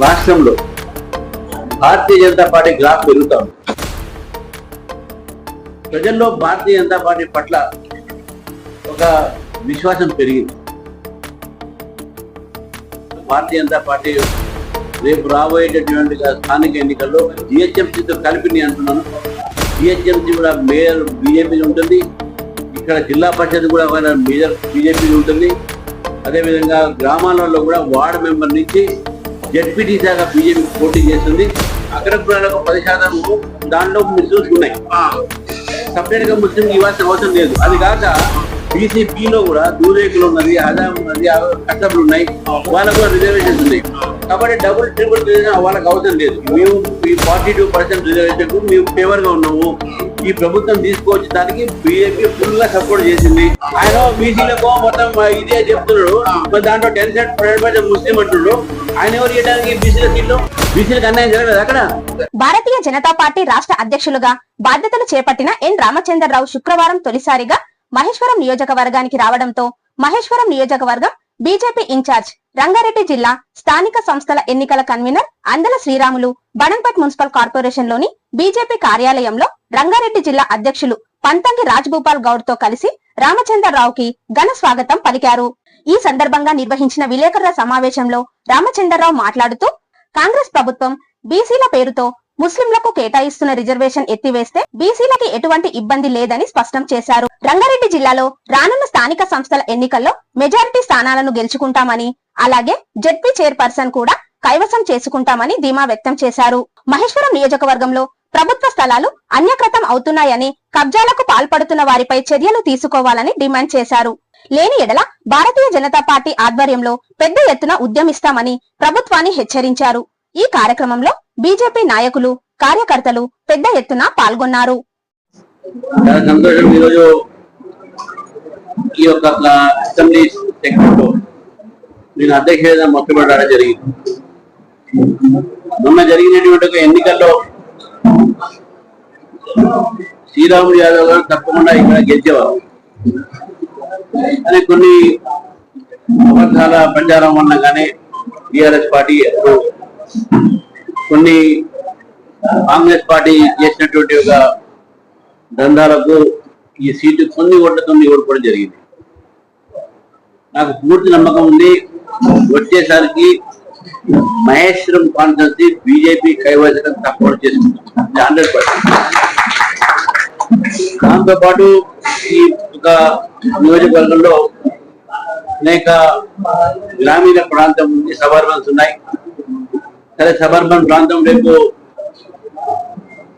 రాష్ట్రంలో Bharatiya Janata party graph పెరుగుతా ఉంది ప్రజల్లో భారతీయ జనతా పార్టీ పట్ల ఒక విశ్వాసం పెరిగింది. భారతీయ జనతా పార్టీ రేపు రాబోయేటటువంటి స్థానిక ఎన్నికల్లో జిహెచ్ఎంసీతో కలిపి నేను అంటున్నాను. జిహెచ్ఎంసీ కూడా మేయర్ బీజేపీ ఉంటుంది. ఇక్కడ జిల్లా పరిషత్ కూడా మేజర్ బీజేపీ ఉంటుంది. అదేవిధంగా గ్రామాలలో కూడా వార్డు మెంబర్ నుంచి జడ్పీటీ దాకా బీజేపీ పోటీ చేస్తుంది. ఒక పది శాతం దాంట్లో ముస్లిమ్స్ ఉన్నాయి. సపరేట్గా ముస్లిం ఇవ్వాల్సిన అవసరం లేదు. అది కాక బీసీపీలో కూడా దూరేకులు ఉన్నది ఆదాయం ఉన్నది కట్టబులు ఉన్నాయి. వాళ్ళకు కూడా రిజర్వేషన్స్ ఉన్నాయి. కాబట్టి డబుల్ ట్రిపుల్ రిజర్వేషన్ వాళ్ళకి అవసరం లేదు. మేము ఈ ఫార్టీ టూ పర్సెంట్ రిజర్వేషన్కు మేము ఫేవర్గా ఉన్నాము. ఈ ప్రభుత్వం తీసుకొచ్చి దానికి బీజేపీ ఫుల్గా సపోర్ట్ చేసింది. ఆయన బీసీలకు మొత్తం ఇదే చెప్తున్నాడు. మరి దాంట్లో టెన్ పర్సెంట్ ముస్లిం అంటున్నాడు. ఆయన ఎవరు చేయడానికి బీసీల సీట్లు? బీసీలకు అన్యాయం జరగలేదు అక్కడ? భారతీయ జనతా పార్టీ రాష్ట్ర అధ్యక్షులుగా బాధ్యతలు చేపట్టిన ఎన్ రామచంద్రరావు శుక్రవారం తొలిసారిగా మహేశ్వరం నియోజకవర్గానికి రావడంతో మహేశ్వరం నియోజకవర్గం బీజేపీ ఇన్ఛార్జ్ రంగారెడ్డి జిల్లా స్థానిక సంస్థల ఎన్నికల కన్వీనర్ అందల శ్రీరాములు బడంపట్ మున్సిపల్ కార్పొరేషన్లోని బీజేపీ కార్యాలయంలో రంగారెడ్డి జిల్లా అధ్యక్షులు పంతంగి రాజ్భూపాల్ గౌడ్తో కలిసి రామచంద్రరావుకి ఘన స్వాగతం పలికారు. ఈ సందర్భంగా నిర్వహించిన విలేకరుల సమావేశంలో రామచంద్రరావు మాట్లాడుతూ కాంగ్రెస్ ప్రభుత్వం బీసీల పేరుతో ముస్లింలకు కేటాయిస్తున్న రిజర్వేషన్ ఎత్తివేస్తే బీసీలకి ఎటువంటి ఇబ్బంది లేదని స్పష్టం చేశారు. రంగారెడ్డి జిల్లాలో రానున్న స్థానిక సంస్థల ఎన్నికల్లో మెజారిటీ స్థానాలను గెలుచుకుంటామని అలాగే జెడ్పీ చైర్పర్సన్ కూడా కైవసం చేసుకుంటామని ధీమా వ్యక్తం చేశారు. మహేశ్వరం నియోజకవర్గంలో ప్రభుత్వ స్థలాలు అన్యక్రతం అవుతున్నాయని కబ్జాలకు పాల్పడుతున్న వారిపై చర్యలు తీసుకోవాలని డిమాండ్ చేశారు. లేని ఎడల భారతీయ జనతా పార్టీ ఆధ్వర్యంలో పెద్ద ఎత్తున ఉద్యమిస్తామని ప్రభుత్వాన్ని హెచ్చరించారు. ఈ కార్యక్రమంలో బీజేపీ నాయకులు కార్యకర్తలు పెద్ద ఎత్తున పాల్గొన్నారు. ఈ యొక్క అసెంబ్లీ సెక్రటరీలో నేను అధ్యక్షత మొట్టమొదటి జరిగింది. మొన్న జరిగినటువంటి ఒక ఎన్నికల్లో శ్రీరాముడు యాదవ్ గారు తప్పకుండా ఇక్కడ గెలిచేవారు. అని కొన్ని అబద్ధాల ప్రచారం వల్ల కానీ టీఆర్ఎస్ పార్టీ కొన్ని కాంగ్రెస్ పార్టీ చేసినటువంటి ఒక దందాలకు ఈ సీటు కొన్ని ఓట్ల ఓడిపోవడం జరిగింది. నాకు పూర్తి నమ్మకం ఉంది. వచ్చేసరికి మహేశ్వరం కాన్స్టెన్సీ బీజేపీ కైవసం తప్పకుండా చేసుకుంటుంది. Hundred percent. దాంతో పాటు ఈ ఒక నియోజకవర్గంలో అనేక గ్రామీణ ప్రాంతం ఉంది సబర్బన్స్ ఉన్నాయి. సరే సబర్బన్ ప్రాంతం రేపు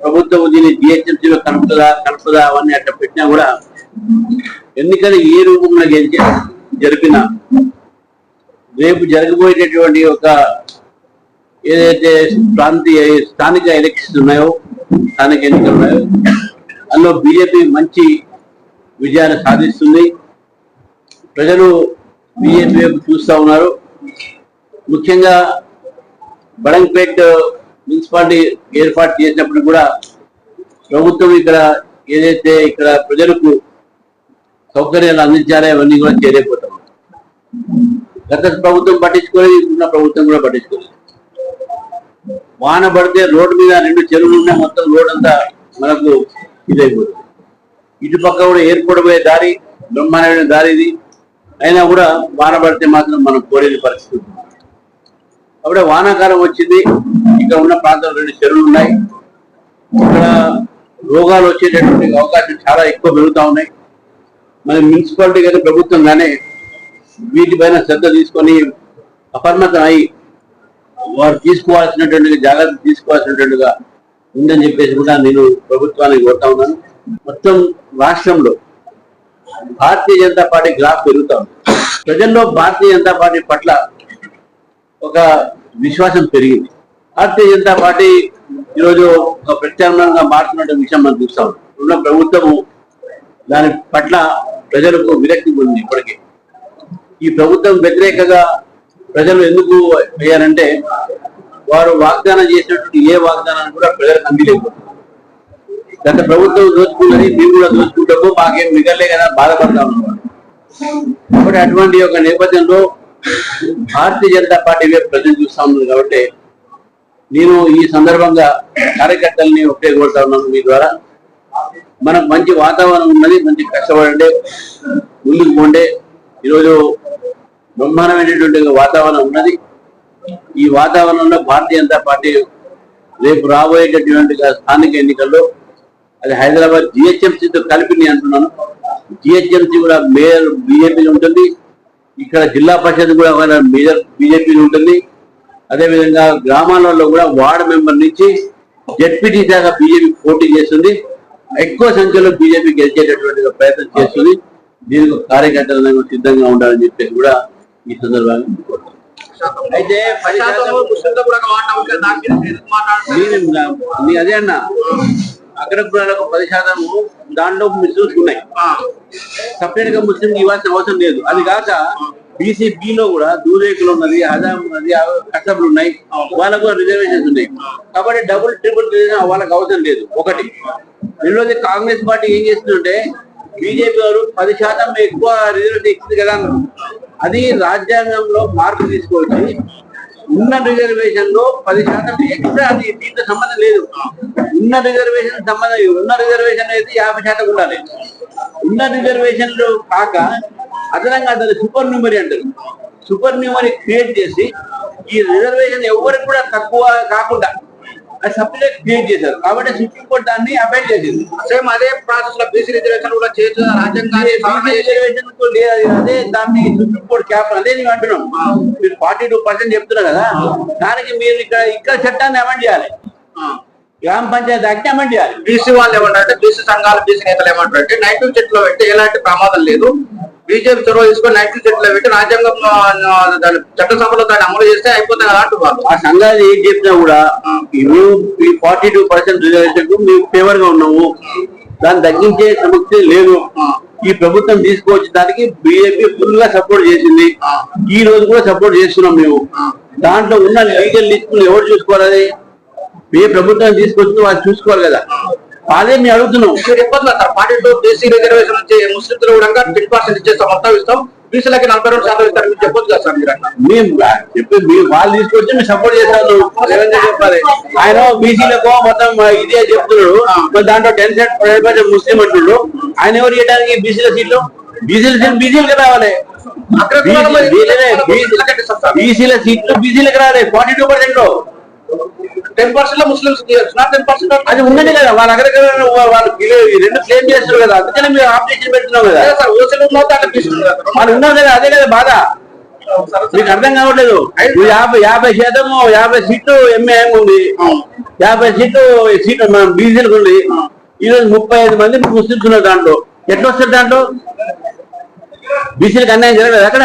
ప్రభుత్వం దీన్ని జిహెచ్ఎంసీలో కలుపుతుందా కలుపుతుందా అవన్నీ అట్లా పెట్టినా కూడా ఎందుకని ఏ రూపంలో గెలిచి జరిపిన రేపు జరగబోయేటటువంటి ఒక ఏదైతే ప్రాంతీయ స్థానిక ఎలక్షన్స్ ఉన్నాయో స్థానిక ఎన్నికలు ఉన్నాయో అందులో బీజేపీ మంచి విజయాన్ని సాధిస్తుంది. ప్రజలు బీజేపీ వైపు చూస్తూ ఉన్నారు. ముఖ్యంగా బడంపేట్ మున్సిపాలిటీ ఏర్పాటు చేసినప్పుడు కూడా ప్రభుత్వం ఇక్కడ ఏదైతే ఇక్కడ ప్రజలకు సౌకర్యాలు అందించారో అవన్నీ కూడా చేరైపోతాం. గత ప్రభుత్వం పట్టించుకోలేదు ఇప్పుడున్న ప్రభుత్వం కూడా పట్టించుకోలేదు. వాన పడితే రోడ్డు మీద రెండు చెరువులు ఉన్నాయి మొత్తం రోడ్ అంతా మనకు ఇదైపోతుంది. ఇటు పక్క కూడా ఎయిర్పోర్ట్ పోయే దారి బ్రహ్మాండమైన దారి ఇది. అయినా కూడా వాన పడితే మాత్రం మనం కోరేని పరిస్థితి అప్పుడే వానాకాలం వచ్చింది. ఇక్కడ ఉన్న ప్రాంతాలు రెండు చెరువులు ఉన్నాయి. ఇక్కడ రోగాలు వచ్చేటటువంటి అవకాశం చాలా ఎక్కువ పెరుగుతూ ఉన్నాయి. మరి మున్సిపాలిటీ కానీ ప్రభుత్వం కానీ వీటిపైన శ్రద్ధ తీసుకొని అపరిమితం అయి వారు తీసుకోవాల్సినటువంటి జాగ్రత్త తీసుకోవాల్సినట్టుగా ఉందని చెప్పేసి కూడా నేను ప్రభుత్వానికి కోరుతా ఉన్నాను. మొత్తం రాష్ట్రంలో భారతీయ జనతా పార్టీ గ్రాఫ్ పెరుగుతా ఉంది. ప్రజల్లో భారతీయ జనతా పార్టీ పట్ల ఒక విశ్వాసం పెరిగింది. భారతీయ జనతా పార్టీ ఈరోజు ఒక ప్రత్యామ్నాయంగా మారుతున్న విషయం మనం చూస్తాం ఉన్న ప్రభుత్వము దాని పట్ల ప్రజలకు విరక్తి ఉంది ఇప్పటికే. ఈ ప్రభుత్వం వ్యతిరేకంగా ప్రజలు ఎందుకు అయ్యారంటే వారు వాగ్దానం చేసినటువంటి ఏ వాగ్దానాన్ని కూడా ప్రజలకు అందిలేకపోతున్నారు గత ప్రభుత్వం దోచుకుందని మేము కూడా దోచుకుంటాము మాకేం మిగలే కదా బాధపడతాం కాబట్టి అటువంటి ఒక నేపథ్యంలో భారతీయ జనతా పార్టీ వైపు ప్రజలు చూస్తా ఉన్నారు కాబట్టి నేను ఈ సందర్భంగా కార్యకర్తల్ని ఒకటే కోరుతా ఉన్నాను మీ ద్వారా. మనకు మంచి వాతావరణం ఉన్నది మంచి కష్టపడండి ముందుకు పోండే. ఈరోజు బ్రహ్మాండమైనటువంటి వాతావరణం ఉన్నది. ఈ వాతావరణంలో భారతీయ జనతా పార్టీ రేపు రాబోయేటటువంటి స్థానిక ఎన్నికల్లో అది హైదరాబాద్ జిహెచ్ఎంసీతో కలిపి నేను అంటున్నాను. జిహెచ్ఎంసీ కూడా మేయర్ బీజేపీ ఉంటుంది. ఇక్కడ జిల్లా పరిషత్ కూడా మన మేజర్ బీజేపీ ఉంటుంది. అదేవిధంగా గ్రామాలలో కూడా వార్డు మెంబర్ నుంచి జెడ్పీటీ దాకా బీజేపీ పోటీ చేస్తుంది. ఎక్కువ సంఖ్యలో బీజేపీ గెలిచేటటువంటి ప్రయత్నం చేస్తుంది. దీనికి కార్యకర్తలు సిద్ధంగా ఉండాలని చెప్పేసి కూడా ఈ సందర్భంగా. అయితే అదే అన్న. అగ్రకులాలకు పది శాతము దాంట్లో ముస్లిమ్స్ ఉన్నాయి. సపరేట్గా ముస్లిం ఇవ్వాల్సిన అవసరం లేదు. అది కాక బీసీ లో కూడా దూరేకులు ఉన్నది ఆదాం ఉన్నది కష్టపులు ఉన్నాయి వాళ్ళకు కూడా రిజర్వేషన్స్ ఉన్నాయి. కాబట్టి డబుల్ ట్రిపుల్ రిజర్వేషన్ వాళ్ళకి అవసరం లేదు. ఒకటి. రెండోది కాంగ్రెస్ పార్టీ ఏం చేస్తుందంటే బీజేపీ వారు పది శాతం ఎక్కువ రిజర్వేషన్ ఇచ్చింది కదా. అది రాజ్యాంగంలో మార్పు తీసుకొచ్చి ఉన్న రిజర్వేషన్లో పది శాతం ఎక్స్ట్రా అది దీంతో సంబంధం లేదు. ఉన్న రిజర్వేషన్ సంబంధం ఉన్న రిజర్వేషన్ అయితే యాభై శాతం ఉండాలి. ఉన్న రిజర్వేషన్లో కాక అదనంగా దాన్ని సూపర్ న్యూమరీ అంటారు. సూపర్ న్యూమరీ క్రియేట్ చేసి ఈ రిజర్వేషన్ ఎవరికి కూడా తక్కువ కాకుండా అది సపరేట్ క్రియేట్ చేశారు. కాబట్టి సుప్రీంకోర్టు దాన్ని అపాయింట్ చేసింది. సేమ్ అదే ప్రాసెస్లో బీసీ రిజర్వేషన్ కూడా కదా, రాజ్యాంగాన్ని సవరణ చేసి రిజర్వేషన్కు లే- అదే దాన్ని సుప్రీంకోర్టు క్యాప్ అదే నేను అంటున్నాం. మీరు ఫార్టీ టూ పర్సెంట్ చెప్తున్నారు కదా దానికి మీరు ఇక్కడ ఇక్కడ చట్టాన్ని అమెండ్ చేయాలి. గ్రామ పంచాయతీ యాక్ట్ అమెండ్ చేయాలి. బీసీ వాళ్ళు ఏమంటారంటే బీసీ సంఘాలు బీసీ నేతలు ఏమంటారంటే నైన్టీ చెట్లో పెట్టి ఎలాంటి ప్రమాదం లేదు. బీజేపీ చొరవ తీసుకొని నైన్టీ చెట్లో పెట్టి రాజ్యాంగం దాని చట్టసభలో దాన్ని అమలు చేస్తే అయిపోతుంది కదా అంటున్నారు ఆ సంఘాలు ఏం చెప్పినా కూడా ఈ మేము ఈ ఫార్టీ టూ పర్సెంట్ రిజర్వేషన్ మేము ఫేవర్గా ఉన్నాము దాన్ని తగ్గించే సమస్య లేదు. ఈ ప్రభుత్వం తీసుకొచ్చి దానికి బీజేపీ ఫుల్గా సపోర్ట్ చేసింది. ఈ రోజు కూడా సపోర్ట్ చేస్తున్నాం మేము. దాంట్లో ఉన్న లీగల్ లిస్టులు ఎవరు చూసుకోవాలి? ఏ ప్రభుత్వం తీసుకొచ్చిందో వాళ్ళు చూసుకోవాలి కదా. అదే మేము అడుగుతున్నాం మీరు ఇబ్బంది sir forty two BC reservation నుంచి ముస్లింలు కూడా టెన్ పర్సెంట్ ఇచ్చేస్తాం మొత్తం ఇస్తాం బీసీలకి నలభై రెండు శాతం ఇస్తారు మీరు చెప్పొచ్చు కదా సార్ మీరు మేము చెప్పి మీరు వాళ్ళు తీసుకొచ్చి మేము సపోర్ట్ చేస్తాను చెప్పాలి ఆయన బీసీలకు మొత్తం ఇదే చెప్తున్నాడు మరి దాంట్లో టెన్ సెట్ పర్సెంట్ ముస్లిం అంటున్నాడు ఆయన ఎవరు చేయడానికి బీసీల సీట్లు బీసీల సీట్లు బీసీలకు రావాలి బీసీల సీట్లు బీసీలకు రావాలి ఫార్టీ టూ పర్సెంట్ టెన్ పర్సెంట్లో ముస్లింస్ టెన్ పర్సెంట్ అది ఉన్నది కదా వాళ్ళ అక్కడ వాళ్ళు రెండు క్లెయిమ్ చేస్తారు కదా అందుకనే మీరు ఆపరేషన్ పెడుతున్నాం కదా. ఓసీలు కదా. వాళ్ళు ఉన్నారు కదా అదే కదా బాధ. మీకు అర్థం కావట్లేదు. యాభై యాభై శాతం యాభై సీట్లు ఎంఏఎం ఉంది. యాభై సీట్లు సీట్లు మన బీసీలకు ఉంది. ఈ రోజు ముప్పై ఐదు మంది ముస్లింస్ ఉన్నారు దాంట్లో. ఎట్లా వస్తారు దాంట్లో? బీసీలకు అన్యాయం జరగలేదు అక్కడ?